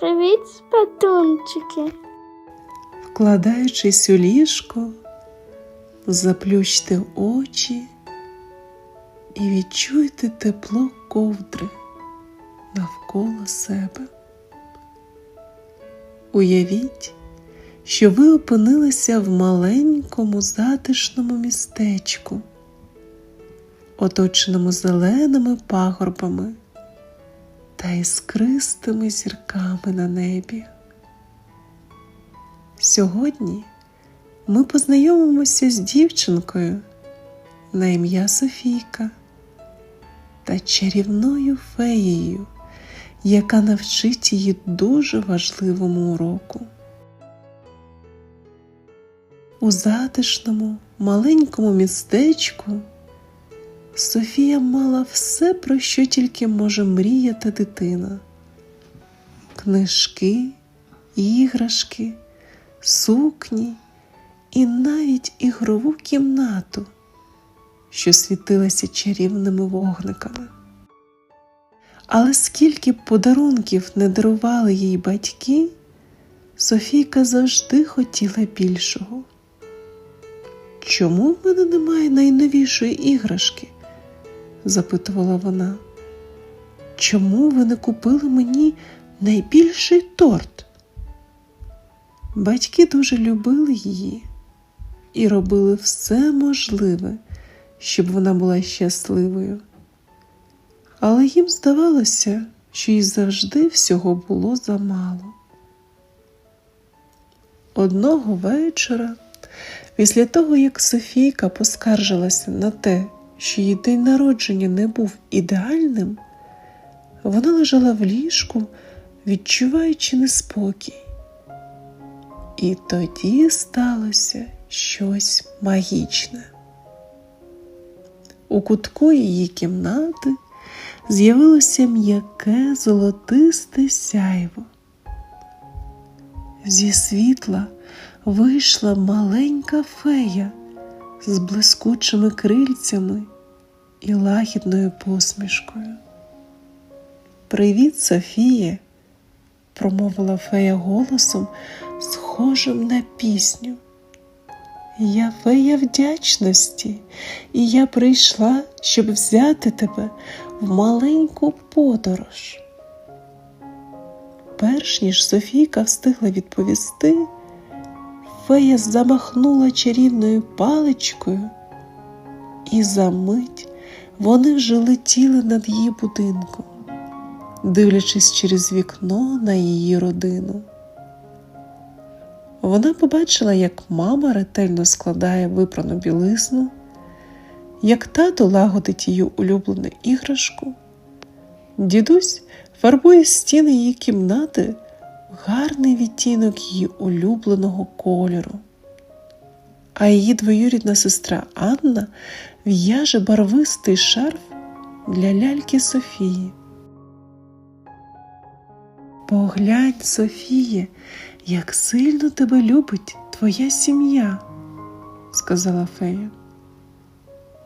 Привіт, спатунчики. Вкладаючись у ліжко, заплющте очі і відчуйте тепло ковдри навколо себе. Уявіть, що ви опинилися в маленькому затишному містечку, оточеному зеленими пагорбами та іскристими зірками на небі. Сьогодні ми познайомимося з дівчинкою на ім'я Софійка та чарівною феєю, яка навчить її дуже важливому уроку. У затишному маленькому містечку Софія мала все, про що тільки може мріяти дитина: книжки, іграшки, сукні і навіть ігрову кімнату, що світилася чарівними вогниками. Але скільки подарунків не дарували їй батьки, Софійка завжди хотіла більшого. Чому в мене немає найновішої іграшки? Запитувала вона. Чому ви не купили мені найбільший торт? Батьки дуже любили її і робили все можливе, щоб вона була щасливою. Але їм здавалося, що їй завжди всього було замало. Одного вечора, після того, як Софійка поскаржилася на те, її день народження не був ідеальним, вона лежала в ліжку, відчуваючи неспокій. І тоді сталося щось магічне. У кутку її кімнати з'явилося м'яке золотисте сяйво. Зі світла вийшла маленька фея з блискучими крильцями і лагідною посмішкою. Привіт, Софіє, промовила фея голосом, схожим на пісню. Я фея вдячності, і я прийшла, щоб взяти тебе в маленьку подорож. Перш ніж Софійка встигла відповісти, фея замахнула чарівною паличкою, і за мить вони вже летіли над її будинком, дивлячись через вікно на її родину. Вона побачила, як мама ретельно складає випрану білизну, як тато лагодить її улюблену іграшку. Дідусь фарбує стіни її кімнати гарний відтінок її улюбленого кольору. А її двоюрідна сестра Анна в'яже барвистий шарф для ляльки Софії. Поглянь, Софіє, як сильно тебе любить твоя сім'я, сказала фея.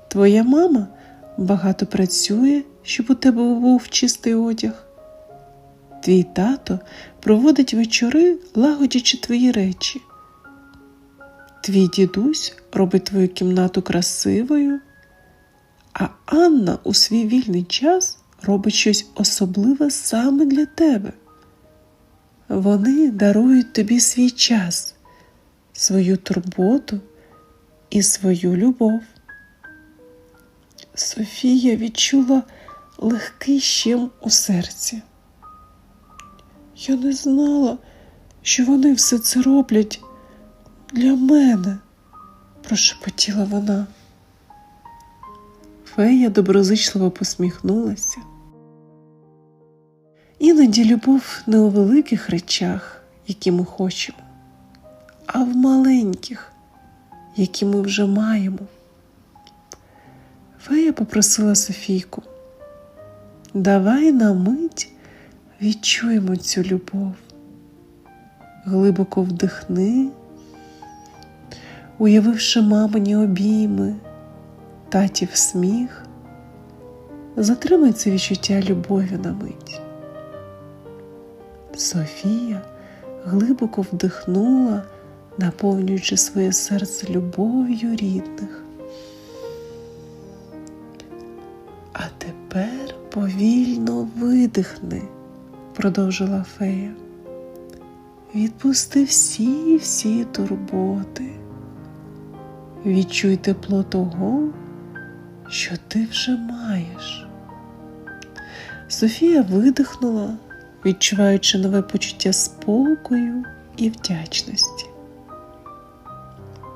Твоя мама багато працює, щоб у тебе був чистий одяг. Твій тато проводить вечори, лагодячи твої речі. Твій дідусь робить твою кімнату красивою, а Анна у свій вільний час робить щось особливе саме для тебе. Вони дарують тобі свій час, свою турботу і свою любов. Софія відчула легкий щем у серці. Я не знала, що вони все це роблять для мене, прошепотіла вона. Фея доброзичливо посміхнулася. Іноді любов не у великих речах, які ми хочемо, а в маленьких, які ми вже маємо. Фея попросила Софійку, давай на мить відчуємо цю любов, глибоко вдихни, уявивши мамині обійми, татів сміх, затримай це відчуття любові на мить. Софія глибоко вдихнула, наповнюючи своє серце любов'ю рідних. А тепер повільно видихни, продовжила фея. Відпусти всі всі турботи. Відчуй тепло того, що ти вже маєш. Софія видихнула, відчуваючи нове почуття спокою і вдячності.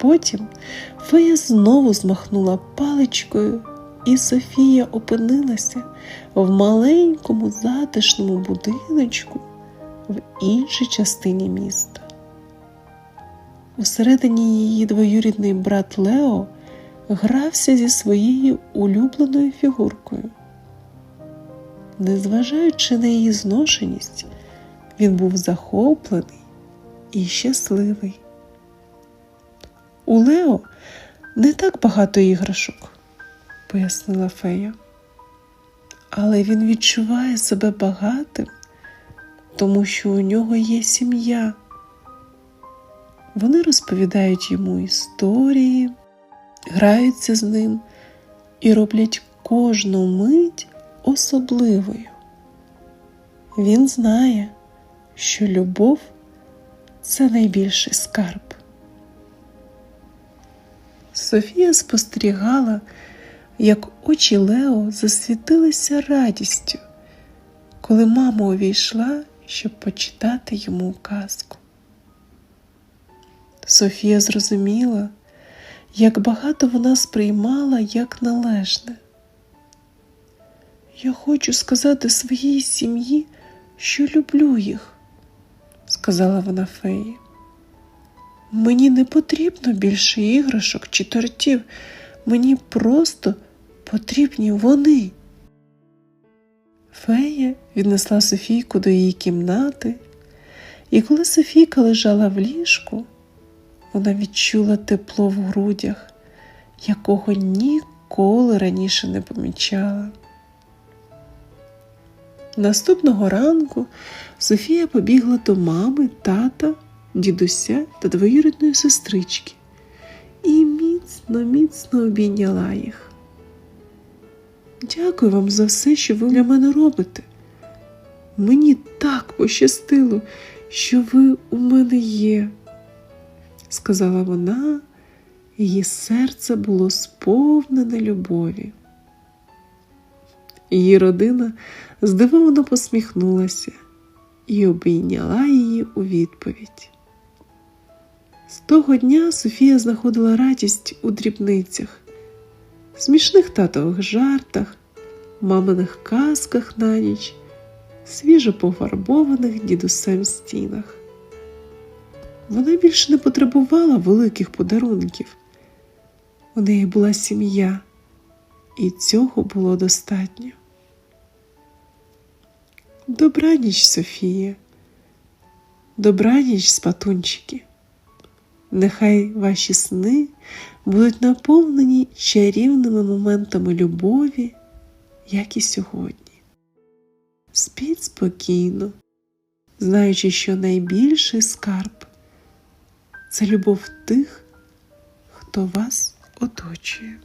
Потім фея знову змахнула паличкою, і Софія опинилася в маленькому затишному будиночку в іншій частині міста. Усередині її двоюрідний брат Лео грався зі своєю улюбленою фігуркою. Незважаючи на її зношеність, він був захоплений і щасливий. У Лео не так багато іграшок, пояснила фея, але він відчуває себе багатим, тому що у нього є сім'я. Вони розповідають йому історії, граються з ним і роблять кожну мить особливою. Він знає, що любов це найбільший скарб. Софія спостерігала, як очі Лео засвітилися радістю, коли мама увійшла, щоб почитати йому казку. Софія зрозуміла, як багато вона сприймала як належне. Я хочу сказати своїй сім'ї, що люблю їх, сказала вона феї. Мені не потрібно більше іграшок чи тортів, мені просто потрібні вони. Фея віднесла Софійку до її кімнати, і коли Софійка лежала в ліжку, вона відчула тепло в грудях, якого ніколи раніше не помічала. Наступного ранку Софія побігла до мами, тата, дідуся та двоюрідної сестрички і міцно, міцно обійняла їх. Дякую вам за все, що ви для мене робите. Мені так пощастило, що ви у мене є, сказала вона, її серце було сповнене любові. Її родина здивовано посміхнулася і обійняла її у відповідь. З того дня Софія знаходила радість у дрібницях, смішних татових жартах, маминих казках на ніч, свіжо пофарбованих дідусем стінах. Вона більше не потребувала великих подарунків. У неї була сім'я, і цього було достатньо. Добраніч, Софія, добраніч, спатунчики. Нехай ваші сни будуть наповнені чарівними моментами любові, як і сьогодні. Спіть спокійно, знаючи, що найбільший скарб це любов тих, хто вас оточує.